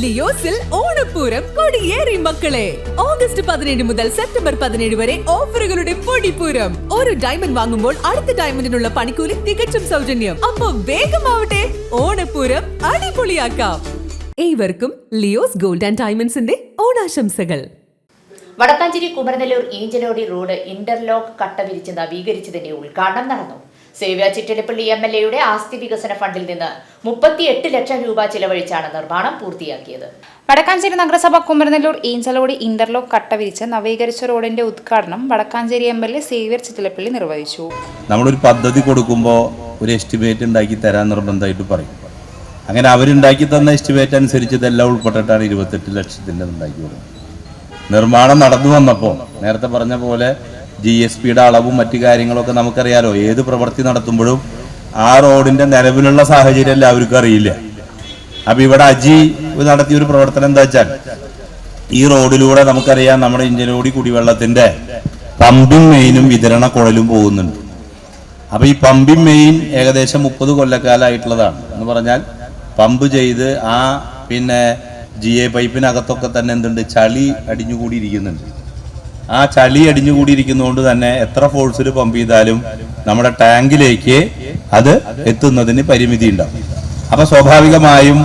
ലിയോസിൽ ഓണപ്പൂരം കൊടിയേറി മക്കളെ. ഓഗസ്റ്റ് പതിനേഴ് മുതൽ സെപ്റ്റംബർ പതിനേഴ് വരെ ഓഫറുകളുടെ പൊടിപ്പൂരം. ഒരു ഡയമണ്ട് വാങ്ങുമ്പോൾ അടുത്ത ഡയമണ്ടിനുള്ള പണിക്കൂലി തികച്ചും സൗജന്യം. അപ്പൊ വേഗമാവട്ടെ ഓണപ്പൂരം അടിപൊളിയാക്കാം. ഏവർക്കും ലിയോസ് ഗോൾഡ് ആൻഡ് ഡയമണ്ട്സിന്റെ ഓണാശംസകൾ. വടക്കാഞ്ചേരി കുമരനെല്ലൂർ ഈഞ്ചലോടി റോഡ് ഇന്റർലോക്ക് കട്ട വിരിച്ച് നവീകരിച്ചതിന്റെ ഉദ്ഘാടനം നടന്നു. സേവ്യ ചിറ്റലപ്പള്ളി എം എൽ എയുടെ ആസ്തി വികസന ഫണ്ടിൽ നിന്ന് മുപ്പത്തിയെട്ട് ലക്ഷം രൂപ ചിലവഴിച്ചാണ് നിർമ്മാണം പൂർത്തിയാക്കിയത്. വടക്കാഞ്ചേരി നഗരസഭ കുമരനെല്ലൂർ ഈഞ്ചലോടി ഇന്റർലോക്ക് കട്ട വിരിച്ച് നവീകരിച്ച റോഡിന്റെ ഉദ്ഘാടനം Vadakkanchery M L A Xavier Chittilappilly നിർവഹിച്ചു. നമ്മളൊരു പദ്ധതി കൊടുക്കുമ്പോൾ ഒരു എസ്റ്റിമേറ്റ് ഉണ്ടാക്കി തരാൻ നിർബന്ധമായിട്ട് പറയും. അങ്ങനെ അവരുണ്ടാക്കി തന്ന എസ്റ്റിമേറ്റ് അനുസരിച്ച് ഇതെല്ലാം ഉൾപ്പെട്ടിട്ടാണ് ഇരുപത്തെട്ട് ലക്ഷത്തിന്റെ ഉണ്ടാക്കി കൊടുക്കുന്നത്. നിർമ്മാണം നടന്നു വന്നപ്പോൾ നേരത്തെ പറഞ്ഞ പോലെ ജി എസ് പിയുടെ അളവും മറ്റു കാര്യങ്ങളൊക്കെ നമുക്കറിയാലോ. ഏത് പ്രവൃത്തി നടത്തുമ്പോഴും ആ റോഡിന്റെ നിലവിലുള്ള സാഹചര്യം എല്ലാവർക്കും അറിയില്ല. അപ്പൊ ഇവിടെ അജി നടത്തിയ ഒരു പ്രവർത്തനം എന്താ വെച്ചാൽ ഈ റോഡിലൂടെ നമുക്കറിയാം നമ്മുടെ ഇഞ്ചനോടി കുടിവെള്ളത്തിന്റെ പമ്പിംഗ് മെയിനും വിതരണ കുഴലും പോകുന്നുണ്ട്. അപ്പൊ ഈ പമ്പിംഗ് മെയിൻ ഏകദേശം മുപ്പത് കൊല്ലക്കാലമായിട്ടുള്ളതാണ്. എന്ന് പറഞ്ഞാൽ പമ്പ് ചെയ്ത് ആ പിന്നെ ജി എ പൈപ്പിനകത്തൊക്കെ തന്നെ എന്തുണ്ട്? ചളി അടിഞ്ഞുകൂടിയിരിക്കുന്നുണ്ട്. ആ ചളി അടിഞ്ഞുകൂടിയിരിക്കുന്നതുകൊണ്ട് തന്നെ എത്ര ഫോഴ്സിൽ പമ്പ് ചെയ്താലും നമ്മുടെ ടാങ്കിലേക്ക് അത് എത്തുന്നതിന് പരിമിതി ഉണ്ടാവും. അപ്പൊ സ്വാഭാവികമായും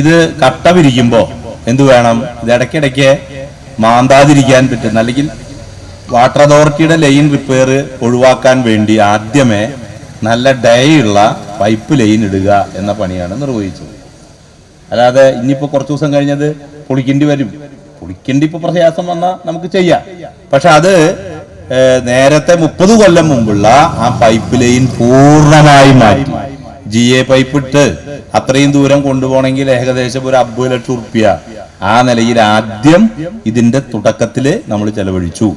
ഇത് കട്ട വിരിക്കുമ്പോൾ എന്തു വേണം? ഇത് ഇടയ്ക്കിടയ്ക്ക് മാന്താതിരിക്കാൻ പറ്റുന്ന അല്ലെങ്കിൽ വാട്ടർ അതോറിറ്റിയുടെ ലൈൻ റിപ്പയർ ഒഴിവാക്കാൻ വേണ്ടി ആദ്യമേ നല്ല ഡയുള്ള പൈപ്പ് ലൈൻ ഇടുക എന്ന പണിയാണ് നിർവഹിച്ചത്. അല്ലാതെ ഇനിയിപ്പോ കുറച്ച് ദിവസം കഴിഞ്ഞത് പൊളിക്കേണ്ടി വരും. പൊളിക്കേണ്ടി ഇപ്പൊ പ്രയാസം വന്നാൽ നമുക്ക് ചെയ്യാം. പക്ഷെ അത് നേരത്തെ മുപ്പത് കൊല്ലം മുമ്പുള്ള ആ പൈപ്പ് ലൈൻ പൂർണമായി മാറ്റി. ജി എ പൈപ്പ് ഇട്ട് അത്രയും ദൂരം കൊണ്ടുപോകണമെങ്കിൽ ഏകദേശം ഒരു അമ്പത് ലക്ഷം ഉറുപ്പ്യ. ആ നിലയിൽ ആദ്യം ഇതിന്റെ തുടക്കത്തിൽ നമ്മൾ ചെലവഴിച്ചു.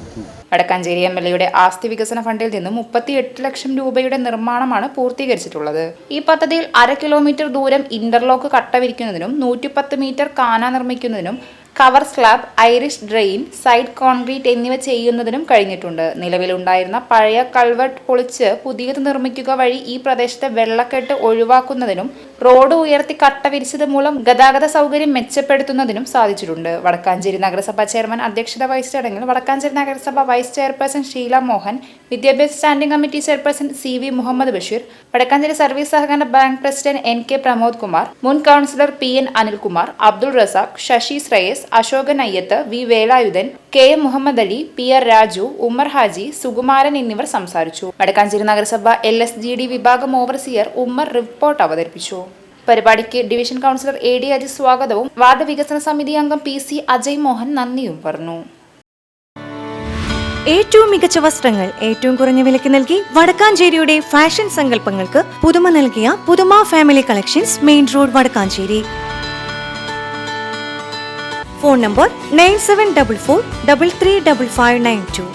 വടക്കാഞ്ചേരി എം എൽ എയുടെ ആസ്തി വികസന ഫണ്ടിൽ നിന്നും മുപ്പത്തിയെട്ട് ലക്ഷം രൂപയുടെ നിർമ്മാണമാണ് പൂർത്തീകരിച്ചിട്ടുള്ളത്. ഈ പദ്ധതിയിൽ അര കിലോമീറ്റർ ദൂരം ഇന്റർലോക്ക് കട്ട വിരിക്കുന്നതിനും നൂറ്റിപ്പത്ത് മീറ്റർ കാന നിർമ്മിക്കുന്നതിനും cover slab Irish drain side concrete എന്നിവ ചെയ്യുന്നതിനും കഴിഞ്ഞിട്ടുണ്ട്. നിലവിലുണ്ടായിരുന്ന പഴയ കൾവർട്ട് പൊളിച്ച് പുതിയത് നിർമ്മിക്കുക വഴി ഈ പ്രദേശത്തെ വെള്ളക്കെട്ട് ഒഴിവാക്കുന്നതിനും റോഡ് ഉയർത്തി കട്ട വിരിച്ചത് മൂലം ഗതാഗത സൗകര്യം മെച്ചപ്പെടുത്തുന്നതിനും സാധിച്ചിട്ടുണ്ട്. വടക്കാഞ്ചേരി നഗരസഭാ ചെയർമാൻ അധ്യക്ഷത വഹിച്ച ചടങ്ങിൽ വടക്കാഞ്ചേരി നഗരസഭ വൈസ് ചെയർപേഴ്സൺ ഷീല മോഹൻ വിദ്യാഭ്യാസ standing committee chairperson C V Muhammed Basheer Vadakkanchery service സഹകരണ bank president N K Pramod Kumar മുൻ councillor P N Anilkumar Abdul Razak Sasi Sreyas Asokan Ayyath V Velayudhan K M Muhammed Ali P R Raju Ummer Haji Sukumaran എന്നിവർ സംസാരിച്ചു. വടക്കാഞ്ചേരി നഗരസഭ L S G D വിഭാഗം overseer Ummer report അവതരിപ്പിച്ചു. പരിപാടിക്ക് division councillor A D Aji സ്വാഗതവും ward വികസന സമിതി അംഗം പി സി അജയ് മോഹൻ നന്ദിയും പറഞ്ഞു. ഏറ്റവും മികച്ച വസ്ത്രങ്ങൾ ഏറ്റവും കുറഞ്ഞ വിലയ്ക്ക് നൽകി വടക്കാഞ്ചേരിയുടെ ഫാഷൻ സങ്കല്പങ്ങൾക്ക് പുതുമ നൽകിയ Puthuma family collections main road Vadakkanchery. Phone number nine seven double four double three double five nine two.